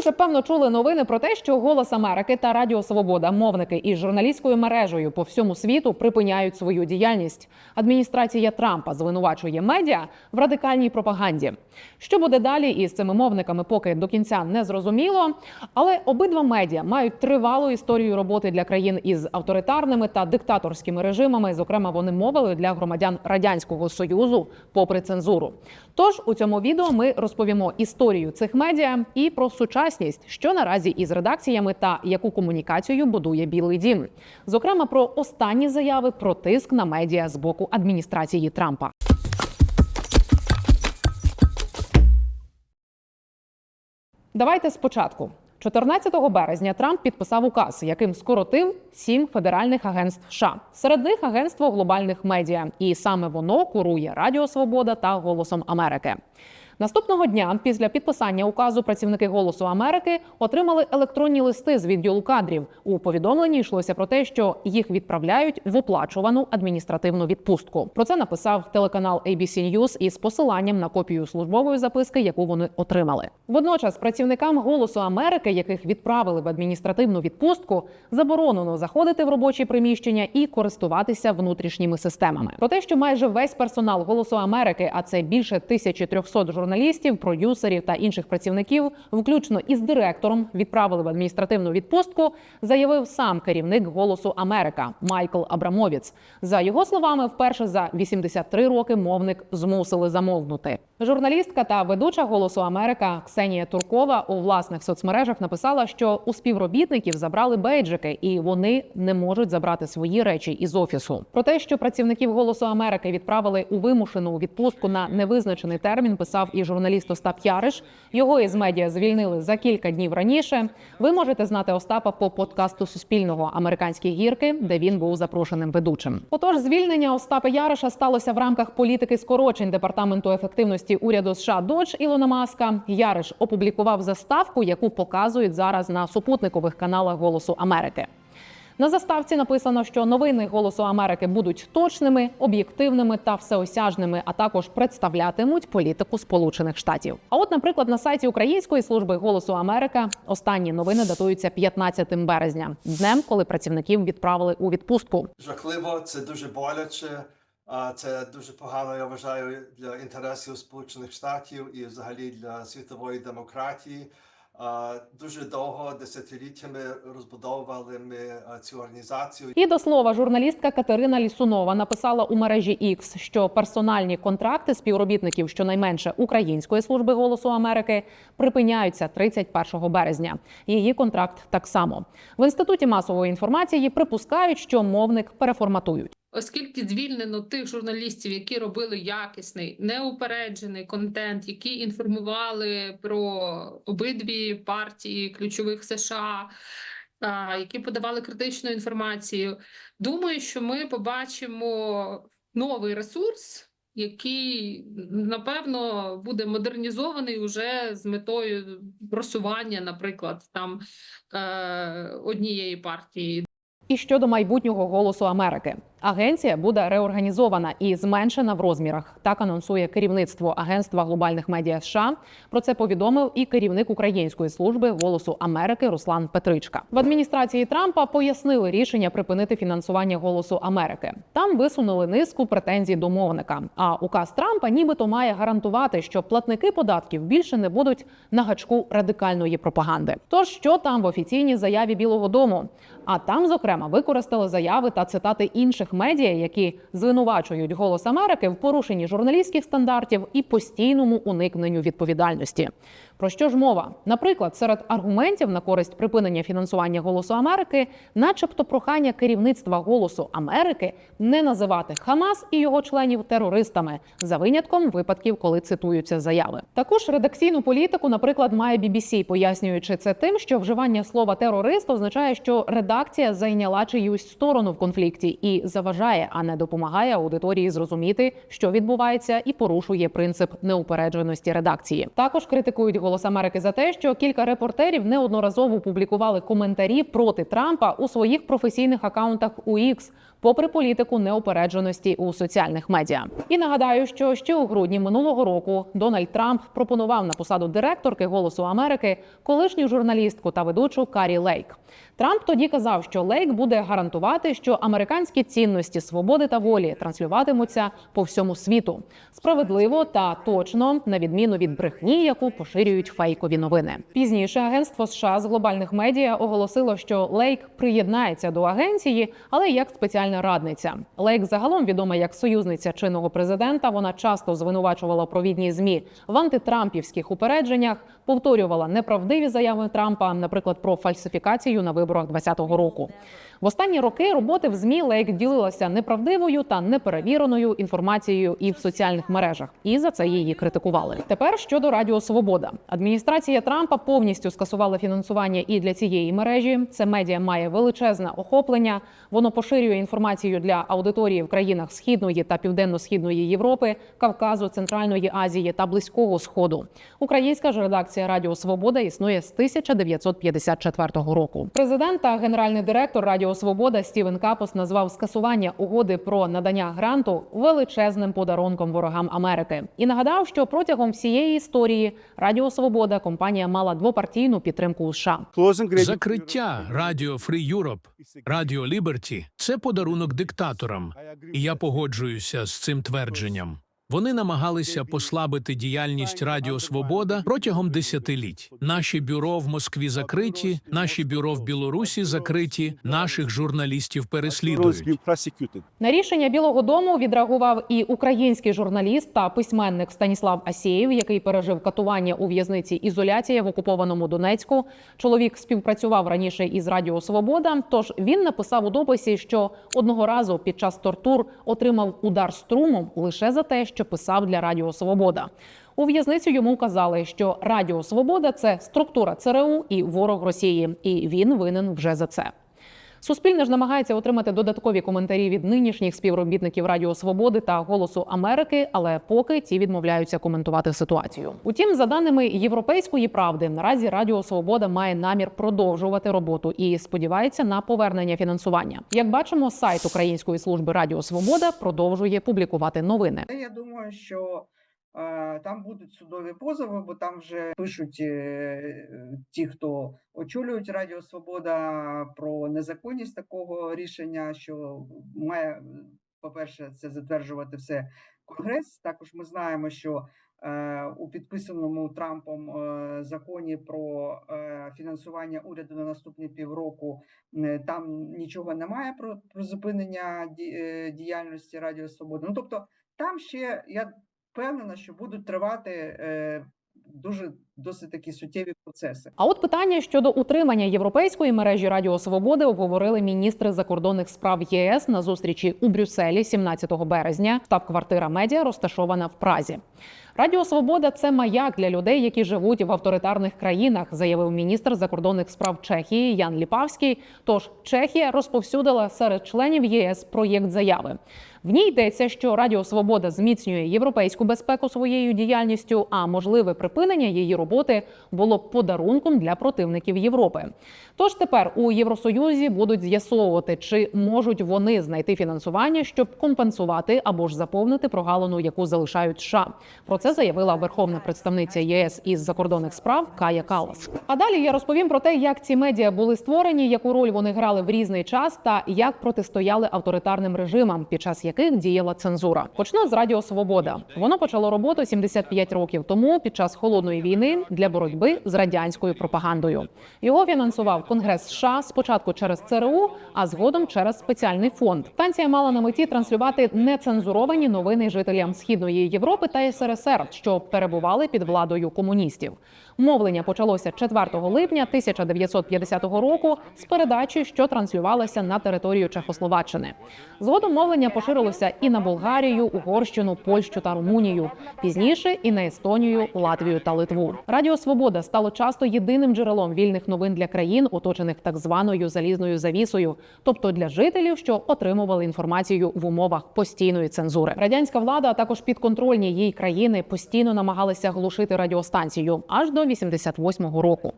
вже певно чули новини про те, що Голос Америки та Радіо Свобода, мовники із журналістською мережею по всьому світу припиняють свою діяльність. Адміністрація Трампа звинувачує медіа в радикальній пропаганді. Що буде далі із цими мовниками, поки до кінця не зрозуміло. Але обидва медіа мають тривалу історію роботи для країн із авторитарними та диктаторськими режимами. Зокрема, вони мовили для громадян радянського союзу попри цензуру. Тож у цьому відео ми розповімо історію цих медіа і про сучасність, що наразі із редакціями та яку комунікацію будує Білий Дім. Зокрема, про останні заяви про тиск на медіа з боку адміністрації Трампа. Давайте спочатку. 14 березня Трамп підписав указ, яким скоротив сім федеральних агентств США. Серед них агентство глобальних медіа, і саме воно курує Радіо Свобода та Голосом Америки. Наступного дня, після підписання указу, працівники Голосу Америки отримали електронні листи з відділу кадрів. У повідомленні йшлося про те, що їх відправляють в оплачувану адміністративну відпустку. Про це написав телеканал ABC News із посиланням на копію службової записки, яку вони отримали. Водночас працівникам Голосу Америки, яких відправили в адміністративну відпустку, заборонено заходити в робочі приміщення і користуватися внутрішніми системами. Про те, що майже весь персонал Голосу Америки, а це більше 1300 журналістів, продюсерів та інших працівників, включно із директором, відправили в адміністративну відпустку, заявив сам керівник Голосу Америка Майкл Абрамовіц. За його словами, вперше за 83 роки мовник змусили замовкнути. Журналістка та ведуча Голосу Америка Ксенія Туркова у власних соцмережах написала, що у співробітників забрали бейджики, і вони не можуть забрати свої речі із офісу. Про те, що працівників Голосу Америки відправили у вимушену відпустку на невизначений термін, писав і журналіст Остап Яриш. Його із медіа звільнили за кілька днів раніше. Ви можете знати Остапа по подкасту Суспільного Американські гірки, де він був запрошеним ведучим. Отож, звільнення Остапа Яриша сталося в рамках політики скорочень департаменту ефективності уряду США Додж Ілона Маска. Яриш опублікував заставку, яку показують зараз на супутникових каналах Голосу Америки. На заставці написано, що новини Голосу Америки будуть точними, об'єктивними та всеосяжними, а також представлятимуть політику Сполучених Штатів. А от, наприклад, на сайті Української служби Голосу Америка останні новини датуються 15 березня, днем, коли працівників відправили у відпустку. жахливо, це дуже боляче. а Це дуже погано, я вважаю, для інтересів Сполучених Штатів і взагалі для світової демократії. Дуже довго десятиліттями розбудовували ми цю організацію. І до слова, журналістка Катерина Лісунова написала у мережі X, що персональні контракти співробітників щонайменше Української служби голосу Америки припиняються 31 березня. Її контракт так само в інституті масової інформації припускають, що мовник переформатують. Оскільки звільнено тих журналістів, які робили якісний, неупереджений контент, які інформували про обидві партії ключових США, які подавали критичну інформацію, думаю, що ми побачимо новий ресурс, який напевно буде модернізований уже з метою просування, наприклад, там е, однієї партії. І щодо майбутнього голосу Америки, агенція буде реорганізована і зменшена в розмірах. Так анонсує керівництво Агентства глобальних медіа США. Про це повідомив і керівник Української служби голосу Америки Руслан Петричка. В адміністрації Трампа пояснили рішення припинити фінансування голосу Америки. Там висунули низку претензій до мовника. А указ Трампа нібито має гарантувати, що платники податків більше не будуть на гачку радикальної пропаганди. Тож що там в офіційній заяві Білого Дому? А там, зокрема, використали заяви та цитати інших медіа, які звинувачують голос Америки в порушенні журналістських стандартів і постійному уникненню відповідальності. Про що ж мова? Наприклад, серед аргументів на користь припинення фінансування голосу Америки, начебто, прохання керівництва голосу Америки не називати Хамас і його членів терористами за винятком випадків, коли цитуються заяви. Також редакційну політику, наприклад, має BBC, пояснюючи це тим, що вживання слова терорист означає, що редакція зайняла чиюсь сторону в конфлікті і заважає, а не допомагає аудиторії зрозуміти, що відбувається, і порушує принцип неупередженості редакції. Також критикують голос Америки за те, що кілька репортерів неодноразово публікували коментарі проти Трампа у своїх професійних акаунтах у X, попри політику неопередженості у соціальних медіа. І нагадаю, що ще у грудні минулого року Дональд Трамп пропонував на посаду директорки Голосу Америки колишню журналістку та ведучу Карі Лейк. Трамп тоді казав, що Лейк буде гарантувати, що американські цінності свободи та волі транслюватимуться по всьому світу справедливо та точно, на відміну від брехні, яку поширюють фейкові новини. Пізніше агентство США з глобальних медіа оголосило, що Лейк приєднається до агенції, але як спеціальна радниця. Лейк загалом відома як союзниця чинного президента. Вона часто звинувачувала провідні змі в антитрампівських упередженнях, повторювала неправдиві заяви Трампа, наприклад, про фальсифікацію на виборах 2020 року. В останні роки роботи в змі Лейк ділилася неправдивою та неперевіреною інформацією і в соціальних мережах, і за це її критикували. Тепер щодо Радіо Свобода, адміністрація Трампа повністю скасувала фінансування і для цієї мережі. Це медіа має величезне охоплення. Воно поширює інформацію для аудиторії в країнах Східної та Південно-Східної Європи, Кавказу, Центральної Азії та Близького Сходу. Українська ж редакція Радіо Свобода існує з 1954 року. Президент та генеральний директор Радіо Свобода Стівен Капос назвав скасування угоди про надання гранту величезним подарунком ворогам Америки і нагадав, що протягом всієї історії Радіо Свобода компанія мала двопартійну підтримку у США. Закриття Радіо Free Europe, Радіо Liberty – це подарунок диктаторам, і я погоджуюся з цим твердженням. Вони намагалися послабити діяльність Радіо Свобода протягом десятиліть. Наші бюро в Москві закриті, наші бюро в Білорусі закриті, наших журналістів переслідують. На рішення Білого Дому відреагував і український журналіст та письменник Станіслав Асєєв, який пережив катування у в'язниці ізоляція в окупованому Донецьку. Чоловік співпрацював раніше із Радіо Свобода. Тож він написав у дописі, що одного разу під час тортур отримав удар струмом лише за те, що писав для Радіо Свобода. У в'язницю йому казали, що Радіо Свобода це структура ЦРУ і ворог Росії, і він винен вже за це. Суспільне ж намагається отримати додаткові коментарі від нинішніх співробітників Радіо Свободи та Голосу Америки, але поки ті відмовляються коментувати ситуацію. Утім, за даними Європейської правди, наразі Радіо Свобода має намір продовжувати роботу і сподівається на повернення фінансування. Як бачимо, сайт Української служби Радіо Свобода продовжує публікувати новини. Я думаю, що там будуть судові позови, бо там вже пишуть е, ті, хто очолюють Радіо Свобода про незаконність такого рішення, що має, по-перше, це затверджувати все Конгрес. Також ми знаємо, що е, у підписаному Трампом е, законі про фінансування уряду на наступні півроку там нічого немає про, про зупинення діяльності Радіо Свобода. Ну тобто, там ще я впевнена, що будуть тривати е, дуже досить такі суттєві процеси. А от питання щодо утримання європейської мережі Радіо Свободи обговорили міністри закордонних справ ЄС на зустрічі у Брюсселі 17 березня. Штаб-квартира медіа розташована в Празі. Радіо Свобода це маяк для людей, які живуть в авторитарних країнах, заявив міністр закордонних справ Чехії Ян Ліпавський. Тож Чехія розповсюдила серед членів ЄС проєкт заяви. В ній йдеться, що Радіо Свобода зміцнює європейську безпеку своєю діяльністю, а можливе припинення її роботи було б подарунком для противників Європи. Тож тепер у Євросоюзі будуть з'ясовувати, чи можуть вони знайти фінансування, щоб компенсувати або ж заповнити прогалину, яку залишають США. Про це заявила верховна представниця ЄС із закордонних справ Кая Калас. А далі я розповім про те, як ці медіа були створені, яку роль вони грали в різний час, та як протистояли авторитарним режимам, під час яких діяла цензура. Почну з Радіо Свобода. Воно почало роботу 75 років тому під час холодної війни для боротьби з радянською пропагандою. Його фінансував Конгрес США спочатку через ЦРУ, а згодом через спеціальний фонд. Станція мала на меті транслювати нецензуровані новини жителям східної Європи та СРСР, що перебували під владою комуністів. Мовлення почалося 4 липня 1950 року з передачі, що транслювалася на територію Чехословаччини. Згодом мовлення поширилося і на Болгарію, Угорщину, Польщу та Румунію. Пізніше і на Естонію, Латвію та Литву. Радіо Свобода стало часто єдиним джерелом вільних новин для країн, оточених так званою залізною завісою, тобто для жителів, що отримували інформацію в умовах постійної цензури. Радянська влада, а також підконтрольні їй країни постійно намагалися глушити радіостанцію аж до 88 року.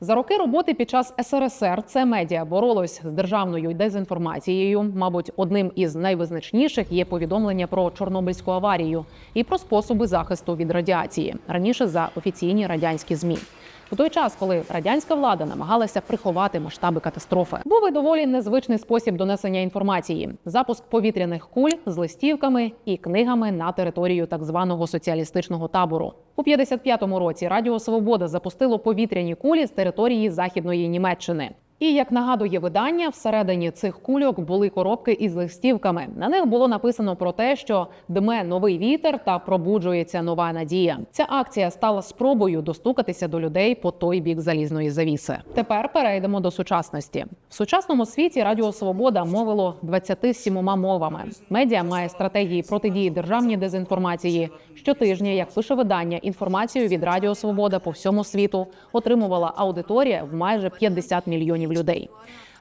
За роки роботи під час СРСР це медіа боролось з державною дезінформацією. Мабуть, одним із найвизначніших є повідомлення про Чорнобильську аварію і про способи захисту від радіації раніше за офіційні радянські змі. У той час, коли радянська влада намагалася приховати масштаби катастрофи, був і доволі незвичний спосіб донесення інформації: запуск повітряних куль з листівками і книгами на територію так званого соціалістичного табору. У 55-му році Радіо Свобода запустило повітряні кулі з території західної Німеччини. І як нагадує видання, всередині цих кульок були коробки із листівками. На них було написано про те, що дме новий вітер та пробуджується нова надія. Ця акція стала спробою достукатися до людей по той бік залізної завіси. Тепер перейдемо до сучасності. В сучасному світі Радіо Свобода мовило 27 мовами. Медіа має стратегії протидії державній дезінформації. Щотижня, як пише видання, інформацію від Радіо Свобода по всьому світу отримувала аудиторія в майже 50 мільйонів людей.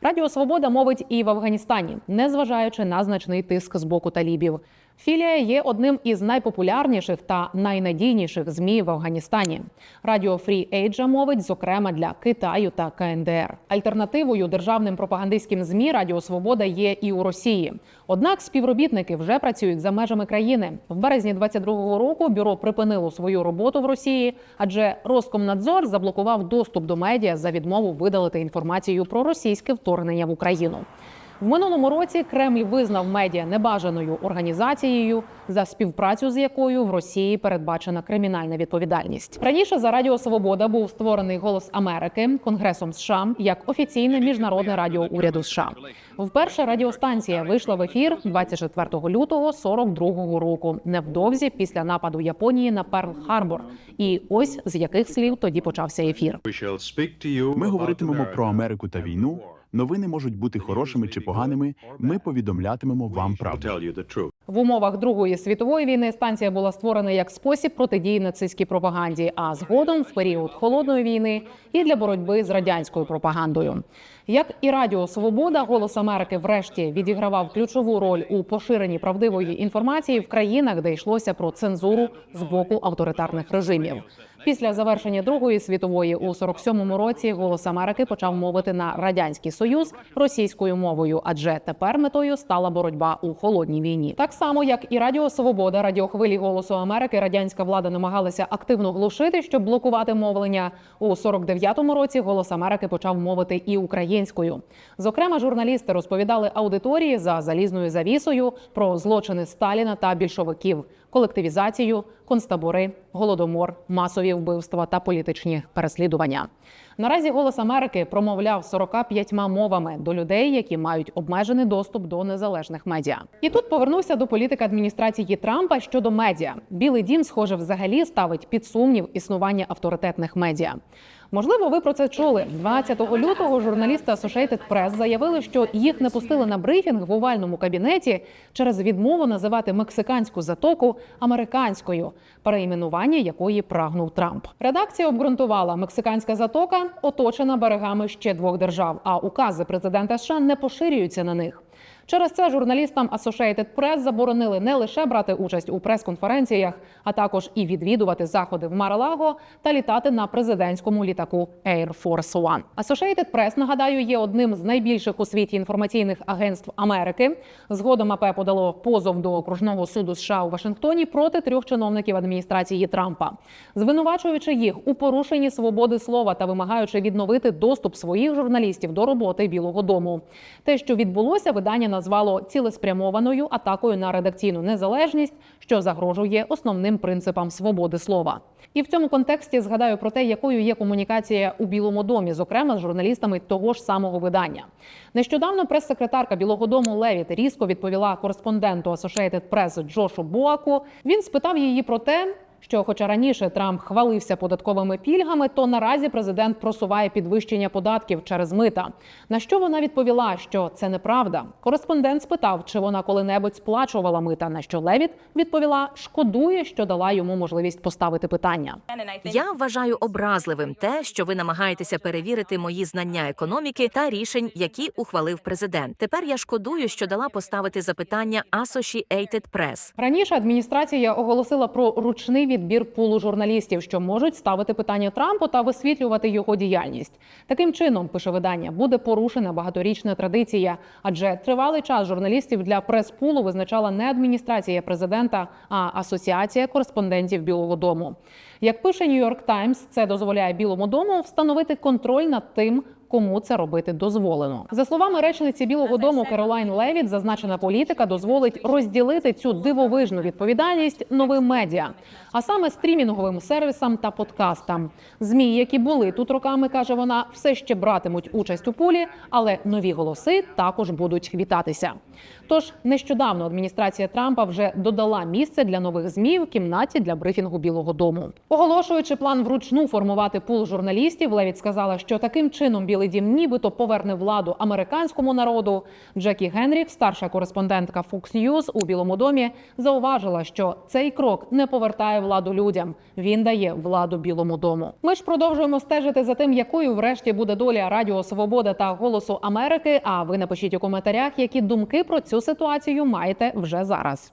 Радіо Свобода мовить і в Афганістані, незважаючи на значний тиск з боку талібів. Філія є одним із найпопулярніших та найнадійніших змі в Афганістані. Радіо Free Asia мовить, зокрема для Китаю та КНДР. Альтернативою державним пропагандистським змі Радіо Свобода є і у Росії. Однак співробітники вже працюють за межами країни. В березні 22-го року бюро припинило свою роботу в Росії, адже Роскомнадзор заблокував доступ до медіа за відмову видалити інформацію про російське вторгнення в Україну. В минулому році Кремль визнав медіа небажаною організацією, за співпрацю з якою в Росії передбачена кримінальна відповідальність. Раніше за Радіо Свобода був створений Голос Америки Конгресом США як офіційне міжнародне радіо уряду США. Вперше радіостанція вийшла в ефір 24 лютого 42-го року, невдовзі після нападу Японії на Перл-Харбор. І ось з яких слів тоді почався ефір. Ми говоритимемо про Америку та війну. Новини можуть бути хорошими чи поганими. Ми повідомлятимемо вам правду. В умовах Другої світової війни станція була створена як спосіб протидії нацистській пропаганді, а згодом в період холодної війни і для боротьби з радянською пропагандою. Як і Радіо Свобода, Голос Америки врешті відігравав ключову роль у поширенні правдивої інформації в країнах, де йшлося про цензуру з боку авторитарних режимів. Після завершення Другої світової у 47-му році Голос Америки почав мовити на радянський союз російською мовою, адже тепер метою стала боротьба у холодній війні. Так само, як і Радіо Свобода, радіохвилі Голосу Америки, радянська влада намагалася активно глушити, щоб блокувати мовлення. У 49-му році Голос Америки почав мовити і українською. Зокрема, журналісти розповідали аудиторії за залізною завісою про злочини Сталіна та більшовиків, колективізацію, концтабори, голодомор, масові вбивства та політичні переслідування. Наразі Голос Америки промовляв 45 мовами до людей, які мають обмежений доступ до незалежних медіа. І тут повернувся до політики адміністрації Трампа щодо медіа. Білий дім, схоже, взагалі ставить під сумнів існування авторитетних медіа. Можливо, ви про це чули. 20 лютого журналісти Associated Press заявили, що їх не пустили на брифінг в овальному кабінеті через відмову називати мексиканську затоку американською, переіменування якої прагнув Трамп. Редакція обґрунтувала, мексиканська затока оточена берегами ще двох держав, а укази президента США не поширюються на них. Через це журналістам Associated Press заборонили не лише брати участь у прес-конференціях, а також і відвідувати заходи в Маралаго та літати на президентському літаку Air Force One. Associated Press, нагадаю, є одним з найбільших у світі інформаційних агентств Америки. Згодом АП подало позов до окружного суду США у Вашингтоні проти трьох чиновників адміністрації Трампа, звинувачуючи їх у порушенні свободи слова та вимагаючи відновити доступ своїх журналістів до роботи Білого Дому. Те, що відбулося, видання назвало цілеспрямованою атакою на редакційну незалежність, що загрожує основним принципам свободи слова. І в цьому контексті згадаю про те, якою є комунікація у Білому домі, зокрема з журналістами того ж самого видання. Нещодавно прес-секретарка Білого Дому Левіт різко відповіла кореспонденту Associated Press Джошу Боаку. Він спитав її про те. Що, хоча раніше Трамп хвалився податковими пільгами, то наразі президент просуває підвищення податків через мита. На що вона відповіла, що це неправда. Кореспондент спитав, чи вона коли-небудь сплачувала мита. На що Левіт відповіла, шкодує, що дала йому можливість поставити питання. Я вважаю образливим те, що ви намагаєтеся перевірити мої знання економіки та рішень, які ухвалив президент. Тепер я шкодую, що дала поставити запитання Associated Press. Раніше адміністрація оголосила про ручний відбір пулу журналістів, що можуть ставити питання Трампу та висвітлювати його діяльність. Таким чином, пише видання, буде порушена багаторічна традиція, адже тривалий час журналістів для прес-пулу визначала не адміністрація президента, а асоціація кореспондентів Білого Дому. Як пише Нью-Йорк Таймс, це дозволяє Білому дому встановити контроль над тим. Кому це робити дозволено за словами речниці Білого Дому Керолайн Левіт, зазначена політика дозволить розділити цю дивовижну відповідальність новим медіа, а саме стрімінговим сервісам та подкастам. Змі, які були тут роками, каже вона, все ще братимуть участь у пулі, але нові голоси також будуть вітатися. Тож нещодавно адміністрація Трампа вже додала місце для нових змі в кімнаті для брифінгу Білого Дому. Оголошуючи план вручну формувати пул журналістів, Левіт сказала, що таким чином Білий Дім нібито поверне владу американському народу. Джекі Генрік, старша кореспондентка Fox News у Білому домі, зауважила, що цей крок не повертає владу людям. Він дає владу Білому дому. Ми ж продовжуємо стежити за тим, якою врешті буде доля Радіо Свобода та Голосу Америки. А ви напишіть у коментарях, які думки про цю ситуацію маєте вже зараз.